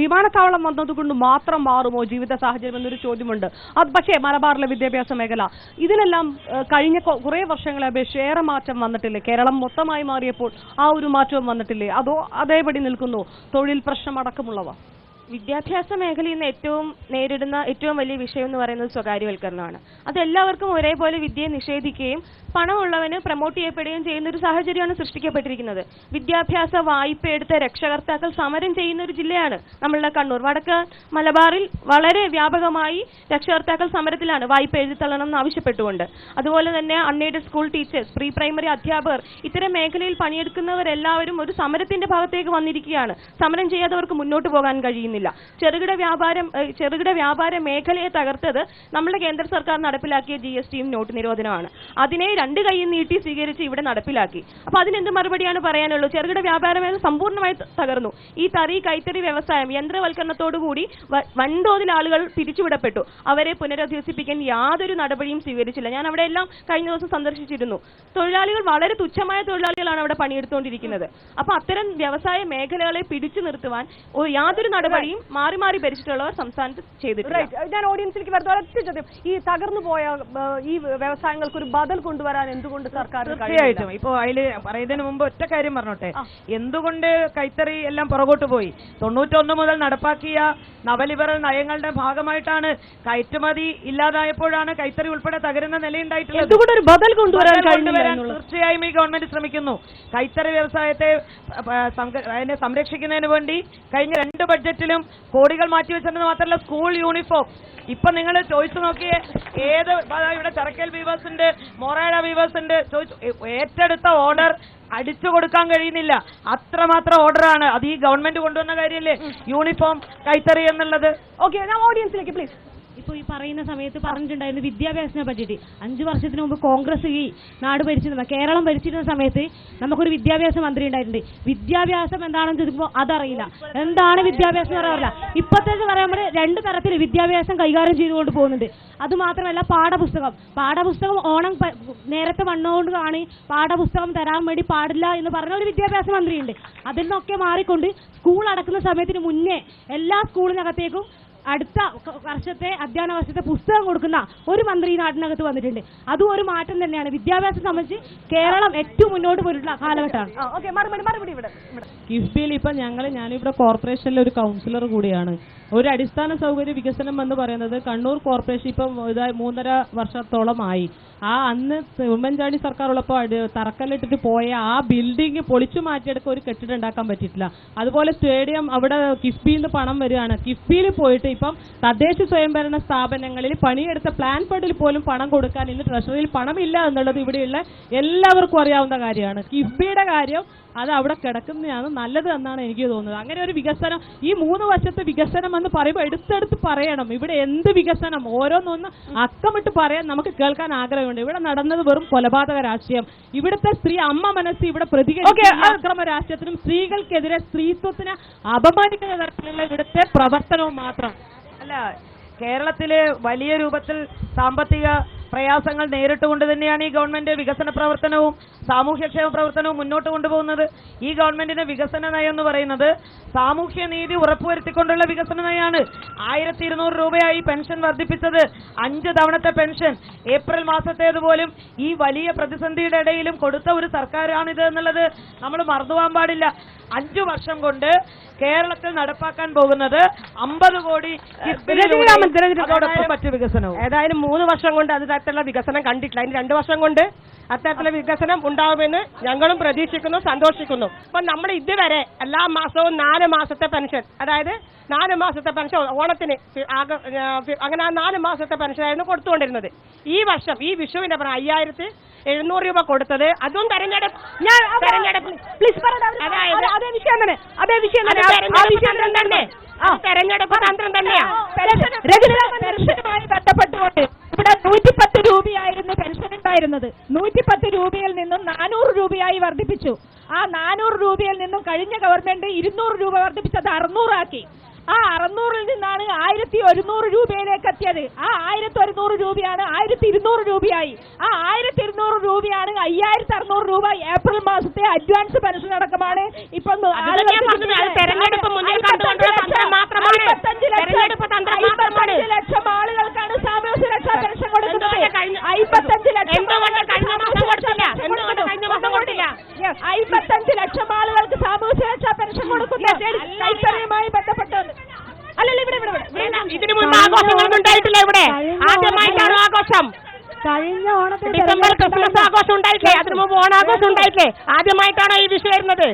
വിമാനത്താവളം വന്നതുകൊണ്ട് മാത്രം മാറുമോ ജീവിത സാഹചര്യം എന്നൊരു ചോദ്യമുണ്ട്. അത് പക്ഷേ മലബാറിലെ വിദ്യാഭ്യാസ മേഖല. ഇതിനെല്ലാം കഴിഞ്ഞ കുറെ കുറേ വർഷങ്ങളെ അപേക്ഷിച്ച് ഏറെ മാറ്റം വന്നിട്ടില്ലേ? കേരളം മൊത്തമായി മാറിയപ്പോൾ ആ ഒരു മാറ്റവും വന്നിട്ടില്ലേ? അതോ അതേപടി നിൽക്കുന്നു? തൊഴിൽ പ്രശ്നം അടക്കമുള്ളവ? വിദ്യാഭ്യാസ മേഖലയിൽ നിന്ന് ഏറ്റവും നേരിടുന്ന ഏറ്റവും വലിയ വിഷയം എന്ന് പറയുന്നത് സ്വകാര്യവൽക്കരണമാണ്. അത് എല്ലാവർക്കും ഒരേപോലെ വിദ്യയെ നിഷേധിക്കുകയും പണമുള്ളവന് പ്രൊമോട്ട് ചെയ്യപ്പെടുകയും ചെയ്യുന്ന ഒരു സാഹചര്യമാണ് സൃഷ്ടിക്കപ്പെട്ടിരിക്കുന്നത്. വിദ്യാഭ്യാസ വായ്പ എടുത്ത രക്ഷകർത്താക്കൾ സമരം ചെയ്യുന്ന ഒരു ജില്ലയാണ് നമ്മളുടെ കണ്ണൂർ. വടക്ക് മലബാറിൽ വളരെ വ്യാപകമായി രക്ഷകർത്താക്കൾ സമരത്തിലാണ് വായ്പ എഴുതിത്തള്ളണം എന്ന് ആവശ്യപ്പെട്ടുകൊണ്ട്. അതുപോലെ തന്നെ unaided school teachers pre primary അധ്യാപകർ ഇത്തരം മേഖലയിൽ പണിയെടുക്കുന്നവരെല്ലാവരും ഒരു സമരത്തിന്റെ ഭാഗത്തേക്ക് വന്നിരിക്കുകയാണ്. സമരം ചെയ്യാത്തവർക്ക് മുന്നോട്ട് പോകാൻ കഴിയുന്നില്ല. ചെറുകിട വ്യാപാരം ചെറുകിട വ്യാപാര മേഖലയെ തകർത്തത് നമ്മുടെ കേന്ദ്ര സർക്കാർ നടപ്പിലാക്കിയ ജി എസ് ടിയും നോട്ട് നിരോധനമാണ് അതിനെ രണ്ട് കൈയും നീട്ടി സ്വീകരിച്ച് ഇവിടെ നടപ്പിലാക്കി. അപ്പൊ അതിനെന്ത് മറുപടിയാണ് പറയാനുള്ളൂ? ചെറുകിട വ്യാപാര മേഖല സമ്പൂർണമായി തകർന്നു. ഈ തറി കൈത്തറി വ്യവസായം യന്ത്രവൽക്കരണത്തോടുകൂടി വൻതോതിൽ ആളുകൾ പിരിച്ചുവിടപ്പെട്ടു. അവരെ പുനരധിവസിപ്പിക്കാൻ യാതൊരു നടപടിയും സ്വീകരിച്ചില്ല. ഞാൻ അവിടെ എല്ലാം കഴിഞ്ഞ ദിവസം സന്ദർശിച്ചിരുന്നു. തൊഴിലാളികൾ വളരെ തുച്ഛമായ തൊഴിലാളികളാണ് അവിടെ പണിയെടുത്തുകൊണ്ടിരിക്കുന്നത്. അപ്പൊ അത്തരം വ്യവസായ മേഖലകളെ പിടിച്ചു നിർത്തുവാൻ യാതൊരു നടപടിയും മാറി മാറി ഭരിച്ചിട്ടുള്ളവർ സംസ്ഥാനത്ത് ചെയ്തിട്ടുണ്ട് ഞാൻ ഓഡിയൻസിലേക്ക് വരുന്ന. ഒരൊറ്റ ചോദ്യം. ഈ തകർന്നു പോയ ഈ വ്യവസായങ്ങൾക്ക് ഒരു ബദൽ കൊണ്ടുവരാൻ എന്തുകൊണ്ട് സർക്കാർ തീർച്ചയായിട്ടും. ഇപ്പൊ അതിൽ പറയുന്നതിന് മുമ്പ് ഒറ്റ കാര്യം പറഞ്ഞോട്ടെ. എന്തുകൊണ്ട് കൈത്തറി എല്ലാം പുറകോട്ട് പോയി? തൊണ്ണൂറ്റൊന്ന് മുതൽ നടപ്പാക്കിയ നവലിബറൽ നയങ്ങളുടെ ഭാഗമായിട്ടാണ് കയറ്റുമതി ഇല്ലാതായപ്പോഴാണ് കൈത്തറി ഉൾപ്പെടെ തകരുന്ന നിലയുണ്ടായിട്ടുള്ളത്. എന്തുകൊണ്ട് ഒരു ബദൽ കൊണ്ടുവരാൻ കൊണ്ടുവരാൻ തീർച്ചയായും ഈ ഗവൺമെന്റ് ശ്രമിക്കുന്നു. കൈത്തറി വ്യവസായത്തെ അതിനെ സംരക്ഷിക്കുന്നതിന് വേണ്ടി കഴിഞ്ഞ രണ്ട് ബഡ്ജറ്റിലും കോടികൾ മാറ്റിവെച്ചെന്ന് മാത്രമല്ല സ്കൂൾ യൂണിഫോം. ഇപ്പൊ നിങ്ങൾ ചോദിച്ചു നോക്കിയേ ഏത് ഇവിടെ ചറക്കൽ ബീവേഴ്സിന്റെ ഉണ്ട് മൊറേഴ വീവേഴ്സ് ഉണ്ട് ചോദിച്ചു ഏറ്റെടുത്ത ഓർഡർ അടിച്ചു കൊടുക്കാൻ കഴിയുന്നില്ല. അത്രമാത്രം ഓർഡറാണ് അത് ഈ ഗവൺമെന്റ് കൊണ്ടുവന്ന കാര്യമല്ലേ യൂണിഫോം കൈത്തറി എന്നുള്ളത്. ഓക്കെ ഞാൻ ഓഡിയൻസിലേക്ക് പ്ലീസ് ഇപ്പൊ ഈ പറയുന്ന സമയത്ത് പറഞ്ഞിട്ടുണ്ടായിരുന്നു വിദ്യാഭ്യാസത്തിനെ പറ്റിയിട്ട്. അഞ്ചു വർഷത്തിന് മുമ്പ് കോൺഗ്രസ് ഈ നാട് ഭരിച്ചിരുന്ന കേരളം ഭരിച്ചിരുന്ന സമയത്ത് നമുക്കൊരു വിദ്യാഭ്യാസ മന്ത്രി ഉണ്ടായിട്ടുണ്ട്. വിദ്യാഭ്യാസം എന്താണെന്ന് ചോദിക്കുമ്പോൾ അതറിയില്ല. എന്താണ് വിദ്യാഭ്യാസം എന്ന് പറയാറില്ല ഇപ്പോഴത്തേക്ക് പറയുമ്പോൾ രണ്ട് തരത്തിൽ വിദ്യാഭ്യാസം കൈകാര്യം ചെയ്തുകൊണ്ട് പോകുന്നുണ്ട്. അത് മാത്രമല്ല പാഠപുസ്തകം. പാഠപുസ്തകം ഓണം നേരത്തെ വന്നുകൊണ്ട് കാണി പാഠപുസ്തകം തരാൻ വേണ്ടി പാടില്ല എന്ന് പറഞ്ഞ ഒരു വിദ്യാഭ്യാസ മന്ത്രിയുണ്ട്. അതിൽ നിന്നൊക്കെ മാറിക്കൊണ്ട് സ്കൂൾ അടക്കുന്ന സമയത്തിന് മുന്നേ എല്ലാ സ്കൂളിനകത്തേക്കും അടുത്ത വർഷത്തെ അധ്യയന വർഷത്തെ പുസ്തകം കൊടുക്കുന്ന ഒരു മന്ത്രി ഈ നാട്ടിനകത്ത് വന്നിട്ടുണ്ട്. അതും ഒരു മാറ്റം തന്നെയാണ്. വിദ്യാഭ്യാസം സംബന്ധിച്ച് കേരളം ഏറ്റവും മുന്നോട്ട് പോയിട്ടുള്ള കാലഘട്ടമാണ്. ഓക്കെ മറുപടി മറുപടി ഇവിടെ ഇവിടെ. കിഫ്ബിയിൽ ഇപ്പൊ ഞങ്ങൾ ഞാനിവിടെ കോർപ്പറേഷനിലെ ഒരു കൗൺസിലർ കൂടിയാണ്. ഒരു അടിസ്ഥാന സൗകര്യ വികസനം എന്ന് പറയുന്നത് കണ്ണൂർ കോർപ്പറേഷൻ ഇപ്പം ഇതായി മൂന്നര വർഷത്തോളമായി ആ അന്ന് ഉമ്മൻചാണ്ടി സർക്കാർ ഉള്ളപ്പോൾ തറക്കല്ലിട്ടിട്ട് പോയ ആ ബിൽഡിംഗ് പൊളിച്ചു മാറ്റിയെടുക്കാൻ ഒരു കെട്ടിടം ഉണ്ടാക്കാൻ പറ്റിയിട്ടില്ല. അതുപോലെ സ്റ്റേഡിയം അവിടെ കിഫ്ബിയിൽ നിന്ന് പണം വരികയാണ്. കിഫ്ബിയിൽ പോയിട്ട് ഇപ്പം തദ്ദേശ സ്വയംഭരണ സ്ഥാപനങ്ങളിൽ പണിയെടുത്ത പ്ലാൻ ഫണ്ടിൽ പോലും പണം കൊടുക്കാൻ ഇന്ന് ട്രഷറിയിൽ പണമില്ല എന്നുള്ളത് ഇവിടെയുള്ള എല്ലാവർക്കും അറിയാവുന്ന കാര്യമാണ്. കിഫ്ബിയുടെ കാര്യം അത് അവിടെ കിടക്കുന്നതാണ് നല്ലത് എന്നാണ് എനിക്ക് തോന്നുന്നത്. അങ്ങനെ ഒരു വികസനം ഈ മൂന്ന് വർഷത്തെ വികസനം എന്ന് പറയുമ്പോൾ എടുത്തെടുത്ത് പറയണം. ഇവിടെ എന്ത് വികസനം? ഓരോന്നൊന്ന് അക്കമിട്ട് പറയാൻ നമുക്ക് കേൾക്കാൻ ആഗ്രഹമുണ്ട്. ഇവിടെ നടന്നത് വെറും കൊലപാതക രാഷ്ട്രീയം. ഇവിടുത്തെ സ്ത്രീ അമ്മ മനസ്സ് ഇവിടെ പ്രതികരിക്കുന്ന അക്രമ രാഷ്ട്രീയത്തിനും സ്ത്രീകൾക്കെതിരെ സ്ത്രീത്വത്തിന് അപമാനിക്കുന്ന തരത്തിലുള്ള ഇവിടുത്തെ പ്രവർത്തനവും മാത്രം. അല്ല കേരളത്തിൽ വലിയ രൂപത്തിൽ സാമ്പത്തിക പ്രയാസങ്ങൾ നേരിട്ടുകൊണ്ട് തന്നെയാണ് ഈ ഗവൺമെന്റ് വികസന പ്രവർത്തനവും സാമൂഹ്യക്ഷേമ പ്രവർത്തനവും മുന്നോട്ട് കൊണ്ടുപോകുന്നത്. ഈ ഗവൺമെന്റിന്റെ വികസന നയം എന്ന് പറയുന്നത് സാമൂഹ്യ നീതി ഉറപ്പുവരുത്തിക്കൊണ്ടുള്ള വികസന നയമാണ്. ആയിരത്തി ഇരുന്നൂറ് രൂപയായി പെൻഷൻ വർദ്ധിപ്പിച്ചത് അഞ്ച് തവണത്തെ പെൻഷൻ. ഏപ്രിൽ മാസത്തേതുപോലും ഈ വലിയ പ്രതിസന്ധിയുടെ ഇടയിലും കൊടുത്ത ഒരു സർക്കാരാണിത് എന്നുള്ളത് നമ്മൾ മറന്നുപോകാൻ പാടില്ല. അഞ്ചു വർഷം കൊണ്ട് കേരളത്തിൽ നടപ്പാക്കാൻ പോകുന്നത് അമ്പത് കോടി. അതോടൊപ്പം മറ്റു വികസനവും. ഏതായാലും മൂന്ന് വർഷം കൊണ്ട് അത് തരത്തിലുള്ള വികസനം കണ്ടിട്ടില്ല. അതിന് രണ്ട് വർഷം കൊണ്ട് അത്തരത്തിലുള്ള വികസനം ഉണ്ടാവുമെന്ന് ഞങ്ങളും പ്രതീക്ഷിക്കുന്നു സന്തോഷിക്കുന്നു. അപ്പൊ നമ്മൾ ഇതുവരെ എല്ലാ മാസവും നാല് മാസത്തെ പെൻഷൻ അതായത് നാല് മാസത്തെ പെൻഷൻ ഓണത്തിന് അങ്ങനെ ആ നാല് മാസത്തെ പെൻഷനായിരുന്നു കൊടുത്തുകൊണ്ടിരുന്നത്. ഈ വർഷം ഈ വിഷുവിന്റെ പറഞ്ഞ അയ്യായിരത്തി എഴുന്നൂറ് രൂപ കൊടുത്തത്. അതും തെരഞ്ഞെടുപ്പ്. ഞാൻ തെരഞ്ഞെടുപ്പ്. പ്ലീസ് അതായത് അതേ വിഷയം തന്നെ. അതേ വിഷയം തന്നെ. തന്ത്രം തന്നെ. തെരഞ്ഞെടുപ്പ് തന്ത്രം തന്നെയാ. പെൻഷനുമായി ബന്ധപ്പെട്ടുകൊണ്ട് ഇവിടെ നൂറ്റിപ്പത്ത് രൂപയായിരുന്നു പെൻഷൻ ഉണ്ടായിരുന്നത്. നൂറ്റിപ്പത്ത് രൂപയിൽ നിന്നും നാനൂറ് രൂപയായി വർദ്ധിപ്പിച്ചു. ആ നാനൂറ് രൂപയിൽ നിന്നും കഴിഞ്ഞ ഗവൺമെന്റ് ഇരുന്നൂറ് രൂപ വർദ്ധിപ്പിച്ചത് അറുന്നൂറാക്കി. ആ അറുന്നൂറിൽ നിന്നാണ് ആയിരത്തി ഒരുന്നൂറ് രൂപയിലേക്ക് എത്തിയത്. ആ ആയിരത്തി ഒരുന്നൂറ് രൂപയാണ് ആയിരത്തി ഇരുന്നൂറ് രൂപയായി. ആ ആയിരത്തി ഇരുന്നൂറ് രൂപയാണ് അയ്യായിരത്തി അറുന്നൂറ് രൂപ ഏപ്രിൽ മാസത്തെ അഡ്വാൻസ് പെൻഷൻ അടക്കമാണ് ഇപ്പൊ. ലക്ഷം. ആളുകൾക്കാണ് സാമൂഹ്യ സുരക്ഷാ പെൻഷൻ കൊടുക്കുന്നത്. അയ്മ്പത്തഞ്ച് ലക്ഷം അയ്മ്പത്തഞ്ച് ലക്ഷം ആളുകൾക്ക് സാമൂഹ്യ സുരക്ഷാ പെൻഷൻ കൊടുക്കുന്നു. കൈത്തറിയുമായി ബന്ധപ്പെട്ടത് അല്ലല്ല ഇവിടെ ഇവിടെ. ഇതിനു മുമ്പ് ആഘോഷങ്ങളൊന്നും ഉണ്ടായിട്ടില്ല ഇവിടെ. ആദ്യമായിട്ടാണ് ആഘോഷം? കഴിഞ്ഞ ഓണത്തിൽ ഡിസംബർ ക്രിസ്മസ് ആഘോഷം ഉണ്ടായിട്ടില്ലേ? അതിനു മുമ്പ് ഓണാഘോഷം ഉണ്ടായിട്ടില്ലേ? ആദ്യമായിട്ടാണോ ഈ വിഷയം വരുന്നത്?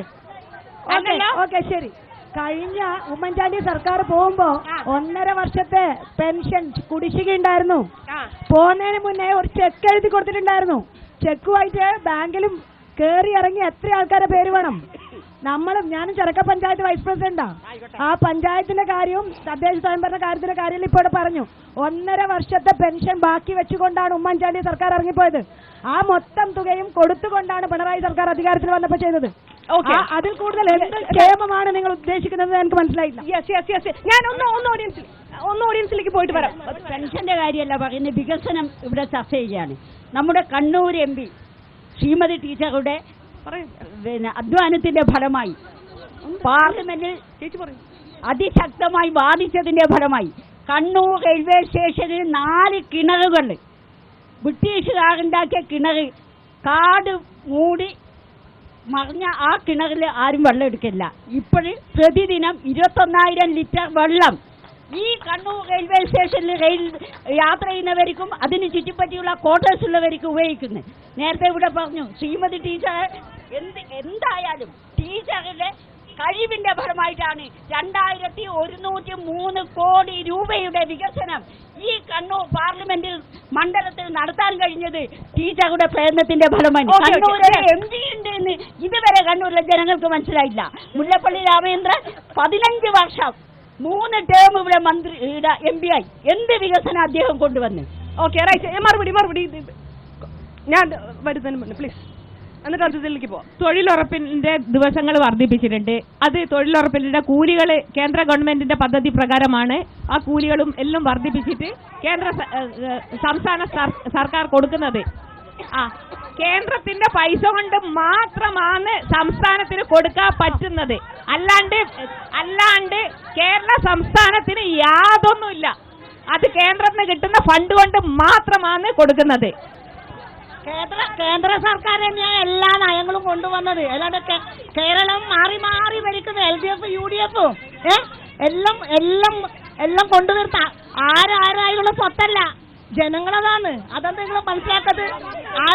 ഓക്കെ ശരി. കഴിഞ്ഞ ഉമ്മൻചാണ്ടി സർക്കാർ പോകുമ്പോ ഒന്നര വർഷത്തെ പെൻഷൻ കുടിശ്ശിക ഉണ്ടായിരുന്നു. പോകുന്നതിന് മുന്നേ ഒരു ചെക്ക് എഴുതി കൊടുത്തിട്ടുണ്ടായിരുന്നു. ചെക്കുമായിട്ട് ബാങ്കിലും കേറി ഇറങ്ങി എത്ര ആൾക്കാരെ പേര് വേണം? നമ്മളും ഞാനും ചെറുക്ക പഞ്ചായത്ത് വൈസ് പ്രസിഡന്റാ ആ. പഞ്ചായത്തിന്റെ കാര്യവും തദ്ദേശ സ്വയംഭരണ കാര്യത്തിന്റെ കാര്യം ഇപ്പോൾ പറഞ്ഞു. ഒന്നര വർഷത്തെ പെൻഷൻ ബാക്കി വെച്ചുകൊണ്ടാണ് ഉമ്മൻചാണ്ടി സർക്കാർ ഇറങ്ങിപ്പോയത്. ആ മൊത്തം തുകയും കൊടുത്തുകൊണ്ടാണ് പിണറായി സർക്കാർ അധികാരത്തിൽ വന്നപ്പോൾ ചെയ്തത്. അതിൽ കൂടുതൽ എന്ത് ക്ഷേമമാണ് നിങ്ങൾ ഉദ്ദേശിക്കുന്നത് എനിക്ക് മനസ്സിലായില്ല. യെസ് യെസ് യെസ് ഞാൻ ഒന്ന് ഒന്ന് ഓഡിയൻസിൽ ഒന്ന് ഓഡിയൻസിലേക്ക് പോയിട്ട് വരാം. പെൻഷന്റെ കാര്യമല്ല പറയുന്നത് വികസനം ഇവിടെ ചർച്ച ചെയ്യുകയാണ്. നമ്മുടെ കണ്ണൂർ എം പി ശ്രീമതി ടീച്ചറുടെ പിന്നെ അധ്വാനത്തിന്റെ ഫലമായി പാർലമെന്റിൽ അതിശക്തമായി വാദിച്ചതിന്റെ ഫലമായി കണ്ണൂർ റെയിൽവേ സ്റ്റേഷനിൽ നാല് കിണറുകൾ ബ്രിട്ടീഷുകാരുണ്ടാക്കിയ കിണർ കാട് മൂടി മറിഞ്ഞ ആ കിണറിൽ ആരും വെള്ളം എടുക്കില്ല. ഇപ്പോഴും പ്രതിദിനം ഇരുപത്തൊന്നായിരം ലിറ്റർ വെള്ളം ഈ കണ്ണൂർ റെയിൽവേ സ്റ്റേഷനിൽ റെയിൽ യാത്ര ചെയ്യുന്നവർക്കും അതിന് ചുറ്റിപ്പറ്റിയുള്ള ക്വാർട്ടേഴ്സ് ഉള്ളവർക്കും ഉപയോഗിക്കുന്നത് നേരത്തെ ഇവിടെ പറഞ്ഞു ശ്രീമതി ടീച്ചർ എന്ത് എന്തായാലും ടീച്ചറിന്റെ കഴിവിന്റെ ഫലമായിട്ടാണ് രണ്ടായിരത്തി ഒരുന്നൂറ്റി മൂന്ന് കോടി രൂപയുടെ വികസനം ഈ കണ്ണൂർ പാർലമെന്റിൽ മണ്ഡലത്തിൽ നടത്താൻ കഴിഞ്ഞത് ടീച്ചറുടെ പ്രയത്നത്തിന്റെ ഫലമാണ്. കണ്ണൂരിൽ എം ഉണ്ട് എന്ന് ഇതുവരെ കണ്ണൂരിലെ ജനങ്ങൾക്ക് മനസ്സിലായില്ല. മുല്ലപ്പള്ളി രാമചന്ദ്രൻ പതിനഞ്ച് വർഷം മൂന്ന് ടേം ഇവിടെ മന്ത്രി എം പി ആയി. എന്ത് വികസനം അദ്ദേഹം കൊണ്ടുവന്ന്? ഓക്കെ റൈറ്റ് മറുപടി മറുപടി. ഞാൻ വരുന്നതിന് പ്ലീസ് എന്നിട്ട് അടുത്തതിലേക്ക് പോവാം. തൊഴിലുറപ്പിന്റെ ദിവസങ്ങൾ വർദ്ധിപ്പിച്ചിട്ടുണ്ട്. അത് തൊഴിലുറപ്പിന്റെ കൂലികൾ കേന്ദ്ര ഗവൺമെന്റിന്റെ പദ്ധതി പ്രകാരമാണ്. ആ കൂലികളും എല്ലാം വർദ്ധിപ്പിച്ചിട്ട് കേന്ദ്ര സംസ്ഥാന സർക്കാർ കൊടുക്കുന്നത്. ആ കേന്ദ്രത്തിന്റെ പൈസ കൊണ്ട് മാത്രമാണ് സംസ്ഥാനത്തിന് കൊടുക്കാൻ പറ്റുന്നത്. അല്ലാണ്ട് അല്ലാണ്ട് കേരള സംസ്ഥാനത്തിന് യാതൊന്നുമില്ല. അത് കേന്ദ്രത്തിന് കിട്ടുന്ന ഫണ്ട് കൊണ്ട് മാത്രമാണ് കൊടുക്കുന്നത്. കേന്ദ്ര കേന്ദ്ര സർക്കാർ തന്നെയാണ് എല്ലാ നയങ്ങളും കൊണ്ടുവന്നത്. അല്ലാണ്ട് കേരളം മാറി മാറി ഭരിക്കുന്ന L D F U D എഫും എല്ലാം എല്ലാം എല്ലാം കൊണ്ടുവരുന്ന ആരാരായുള്ള സ്വത്തല്ല. ജനങ്ങളതാണ്. അതെന്താ നിങ്ങൾ മനസ്സിലാക്കത് ആ-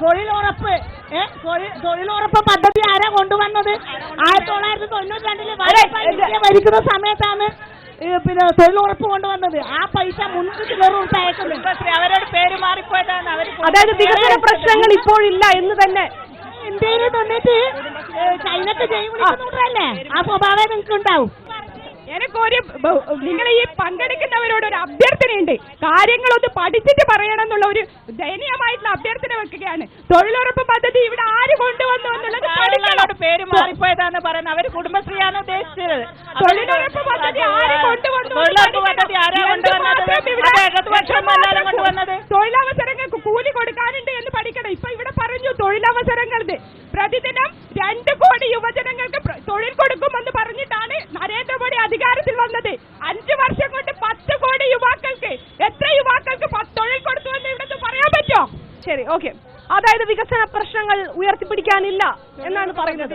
തൊഴിലുറപ്പ് ഏഹ് തൊഴിലുറപ്പ് പദ്ധതി ആരാ കൊണ്ടുവന്നത്? ആയിരത്തി തൊള്ളായിരത്തി തൊണ്ണൂറ്റി രണ്ടിൽ ഭരിക്കുന്ന സമയത്താണ് പിന്നെ തൊഴിലുറപ്പ് കൊണ്ടുവന്നത്. ആ പൈസ അവരുടെ പേര് മാറിപ്പോയതാണ് അവർ അതായത് വികസന പ്രശ്നങ്ങൾ ഇപ്പോഴില്ല എന്ന് തന്നെ. ഇന്ത്യയിൽ തന്നിട്ട് ചൈനക്ക് ജൈവ അല്ലേ ആ സ്വഭാവം നിങ്ങൾക്ക് ഉണ്ടാവും എനിക്കൊരു നിങ്ങൾ ഈ പങ്കെടുക്കുന്നവരോട് ഒരു അഭ്യർത്ഥനയുണ്ട്. കാര്യങ്ങളൊന്ന് പഠിച്ചിട്ട് പറയണം എന്നുള്ള ഒരു ദയനീയമായിട്ടുള്ള അഭ്യർത്ഥന വെക്കുകയാണ്. തൊഴിലുറപ്പ് പദ്ധതി ഇവിടെ ആര് കൊണ്ടുവന്നു എന്നുള്ളത്. പേര് മാറിപ്പോയതാന്ന് പറയുന്നത് അവർ കുടുംബശ്രീയാണ് ഉദ്ദേശിച്ചത്. തൊഴിലുറപ്പ് പദ്ധതി ആര് കൊണ്ടുവന്നു തൊഴിലുറപ്പ് പദ്ധതി ആരാ കൊണ്ടുവന്നത്. തൊഴിലവസരങ്ങൾക്ക് കൂലി കൊടുക്കാനുണ്ട് എന്ന് പഠിക്കണം. ഇപ്പൊ ഇവിടെ പറഞ്ഞു തൊഴിലവസരങ്ങളുടെ പ്രതിദിനം രണ്ട് കോടി യുവജനങ്ങൾക്ക് പ്ര- തൊഴിൽ കൊടുക്കുമെന്ന് പറഞ്ഞിട്ടാണ് നരേന്ദ്രമോദി അധികാരത്തിൽ വന്നത് അഞ്ചു വർഷം കൊണ്ട് പത്ത് കോടി യുവാക്കൾക്ക് എത്ര യുവാക്കൾക്ക് പത്ത് തൊഴിൽ കൊടുത്തു എന്ന് ഇവിടെ പറയാൻ പറ്റോ ശരി ഓക്കെ അതായത് വികസന പ്രശ്നങ്ങൾ ഉയർത്തിപ്പിടിക്കാനില്ല എന്നാണ് പറയുന്നത്.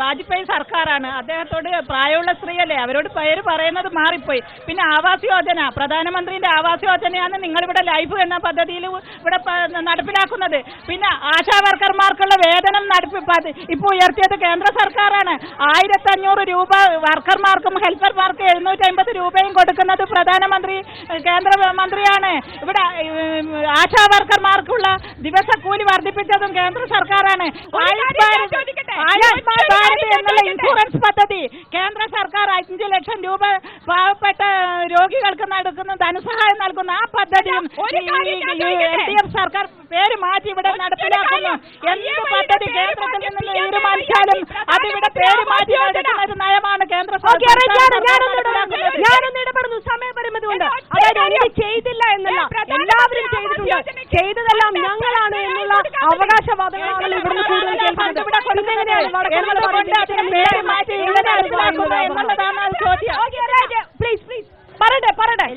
വാജ്പേയി സർക്കാരാണ്. അദ്ദേഹത്തോട് പ്രായമുള്ള സ്ത്രീയല്ലേ? അവരോട് പേര് പറയുന്നത് മാറിപ്പോയി. പിന്നെ ആവാസ് യോജന പ്രധാനമന്ത്രിന്റെ ആവാസ് യോജനയാണ് നിങ്ങളിവിടെ ലൈഫ് എന്ന പദ്ധതിയിൽ ഇവിടെ നടപ്പിലാക്കുന്നത്. പിന്നെ ആശാ വർക്കർമാർക്കുള്ള വേതനം നടപ്പി ഇപ്പൊ ഉയർത്തിയത് കേന്ദ്ര സർക്കാരാണ്. ആയിരത്തി അഞ്ഞൂറ് രൂപ വർക്കർമാർക്കും ഹെൽപ്പർമാർക്കും എഴുന്നൂറ്റി അമ്പത് രൂപയും കൊടുക്കുന്നത് പ്രധാനമന്ത്രി കേന്ദ്രമന്ത്രിയാണ്. ഇവിടെ ആശാ വർക്കർമാർക്കുള്ള ദിവസക്കൂലി വർദ്ധിപ്പിച്ചതും കേന്ദ്ര സർക്കാരാണ്. ആയുഷ്മാൻ ഭാരത് എന്നുള്ള ഇൻഷുറൻസ് പദ്ധതി. കേന്ദ്ര സർക്കാർ അഞ്ചു ലക്ഷം രൂപ പാവപ്പെട്ട രോഗികൾക്ക് നടക്കുന്ന ധനസഹായം നൽകുന്ന ആ പദ്ധതിയും എൽ ഡി എഫ് സർക്കാർ പേര് മാറ്റി ഇവിടെ നടപ്പിലാക്കുന്നു. എന്ത് പദ്ധതി കേന്ദ്രത്തിൽ നിന്ന് തീരുമാനിച്ചാലും അതിവിടെ പേര് മാറ്റി നടക്കുന്ന ഒരു നയമാണ് കേന്ദ്ര ഞാനൊന്ന്. ഇടപെടുന്നു. സമയപരിമിതി ഉണ്ട് അതായത് ചെയ്തില്ല എന്നല്ല എല്ലാവരും ചെയ്തിട്ടുണ്ട്. ചെയ്തതെല്ലാം ഞങ്ങളാണ് എന്നുള്ള അവകാശവാദങ്ങളാണ് ഇവിടുന്ന് കൂടുതൽ കേൾക്കുന്നത്. എന്നുള്ളതാണ് ചോദ്യം പ്ലീസ് പ്ലീസ് പറയട്ടെ പറയട്ടെ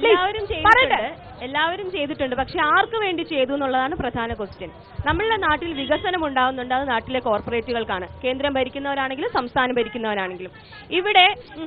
പറയട്ടെ. എല്ലാവരും ചെയ്തിട്ടുണ്ട്. പക്ഷെ ആർക്ക് വേണ്ടി ചെയ്തു എന്നുള്ളതാണ് പ്രധാന ക്വസ്റ്റ്യൻ നമ്മളുടെ നാട്ടിൽ വികസനം ഉണ്ടാകുന്നുണ്ട് അത് നാട്ടിലെ കോർപ്പറേറ്റുകൾക്കാണ്. കേന്ദ്രം ഭരിക്കുന്നവരാണെങ്കിലും സംസ്ഥാനം ഭരിക്കുന്നവരാണെങ്കിലും. ഇവിടെ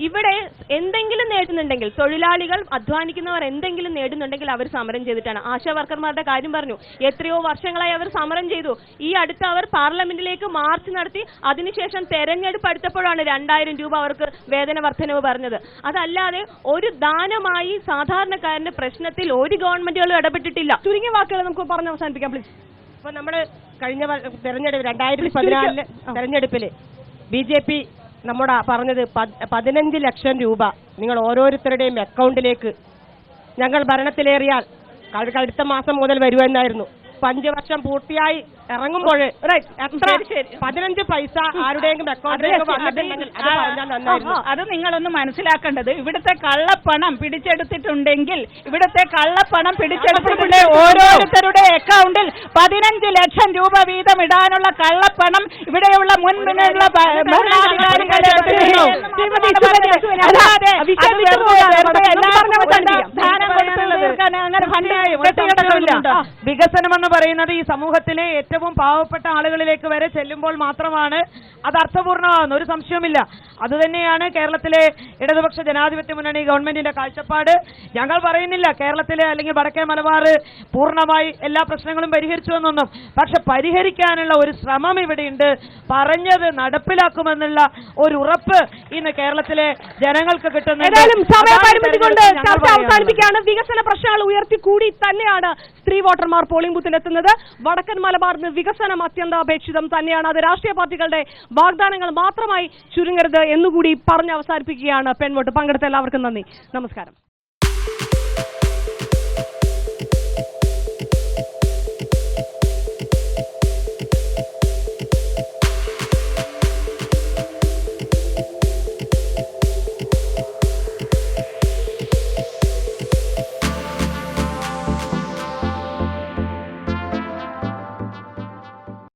ഇവിടെ എന്തെങ്കിലും നേടുന്നുണ്ടെങ്കിൽ തൊഴിലാളികൾ അധ്വാനിക്കുന്നവർ എന്തെങ്കിലും നേടുന്നുണ്ടെങ്കിൽ അവർ സമരം ചെയ്തിട്ടാണ്. ആശാ വർക്കർമാരുടെ കാര്യം പറഞ്ഞു. എത്രയോ വർഷങ്ങളായി അവർ സമരം ചെയ്തു. ഈ അടുത്ത് അവർ പാർലമെന്റിലേക്ക് മാർച്ച് നടത്തി അതിനുശേഷം തെരഞ്ഞെടുപ്പ് അടുത്തപ്പോഴാണ് രണ്ടായിരം രൂപ അവർക്ക് വേതന വർധനവ് പറഞ്ഞത്. അതല്ലാതെ ഒരു ദാനമായി സാധാരണക്കാരന്റെ പ്രശ്നത്തിൽ ഒരു ഗവൺമെന്റുകളും ഇടപെട്ടിട്ടില്ല. ചുരുങ്ങിയ വാക്കുകൾ നമുക്ക് പറഞ്ഞ് അവസാനിപ്പിക്കാം പ്ലീസ് ഇപ്പൊ നമ്മൾ കഴിഞ്ഞ തെരഞ്ഞെടുപ്പ് രണ്ടായിരത്തി പതിനാലിലെ തെരഞ്ഞെടുപ്പിൽ ബി ജെ പി നമ്മുടെ പറഞ്ഞത് പത്- പതിനഞ്ച് ലക്ഷം രൂപ നിങ്ങൾ ഓരോരുത്തരുടെയും അക്കൗണ്ടിലേക്ക് ഞങ്ങൾ ഭരണത്തിലേറിയാൽ അടുത്ത മാസം മുതൽ വരുമെന്നായിരുന്നു. അഞ്ച് വർഷം പൂർത്തിയായി ഇറങ്ങുമ്പോൾ എത്ര? പതിനഞ്ച് പൈസ ആരുടെയെങ്കിലും അക്കൗണ്ടിലേക്ക് അത് നിങ്ങളൊന്ന് മനസ്സിലാക്കേണ്ടത്. ഇവിടുത്തെ കള്ളപ്പണം പിടിച്ചെടുത്തിട്ടുണ്ടെങ്കിൽ ഇവിടുത്തെ കള്ളപ്പണം പിടിച്ചെടുത്തിട്ടുണ്ട് ഓരോരുത്തരുടെ അക്കൗണ്ടിൽ പതിനഞ്ച് ലക്ഷം രൂപ വീതം ഇടാനുള്ള കള്ളപ്പണം ഇവിടെയുള്ള മുൻപിനുള്ള ഭരണാധികാരികളെ വികസനം എന്ന് പറയുന്നത് ഈ സമൂഹത്തിലെ ഏറ്റവും പാവപ്പെട്ട ആളുകളിലേക്ക് വരെ ചെല്ലുമ്പോൾ മാത്രമാണ് അത് അർത്ഥപൂർണമാകുന്നത് ഒരു സംശയവുമില്ല. അതുതന്നെയാണ് കേരളത്തിലെ ഇടതുപക്ഷ ജനാധിപത്യ മുന്നണി ഗവൺമെന്റിന്റെ കാഴ്ചപ്പാട്. ഞങ്ങൾ പറയുന്നില്ല കേരളത്തിലെ അല്ലെങ്കിൽ വടക്കേ മലബാർ പൂർണമായി എല്ലാ പ്രശ്നങ്ങളും പരിഹരിച്ചു എന്നൊന്നും. പക്ഷെ പരിഹരിക്കാനുള്ള ഒരു ശ്രമം ഇവിടെയുണ്ട്. പറഞ്ഞത് നടപ്പിലാക്കുമെന്നുള്ള ഒരു ഉറപ്പ് ഇന്ന് കേരളത്തിലെ ജനങ്ങൾക്ക് കിട്ടുന്നുണ്ട്. സമയപരിമിതി കൊണ്ട് ചർച്ച. അവസാനിപ്പിക്കുകയാണ്. വികസന പ്രശ്നങ്ങൾ ഉയർത്തിക്കൂടി തന്നെയാണ് സ്ത്രീ വോട്ടർമാർ പോളിംഗ് ബൂത്തിലെത്തുന്നത് വടക്കൻ മലബാറിന് വികസനം അത്യന്താപേക്ഷിതം തന്നെയാണ്. അത് രാഷ്ട്രീയ പാർട്ടികളുടെ വാഗ്ദാനങ്ങൾ മാത്രമായി ചുരുങ്ങരുത് എന്നുകൂടി പറഞ്ഞ് അവസാനിപ്പിക്കുകയാണ് പെൺവോട്ട്. പങ്കെടുത്ത എല്ലാവർക്കും നന്ദി. നമസ്കാരം.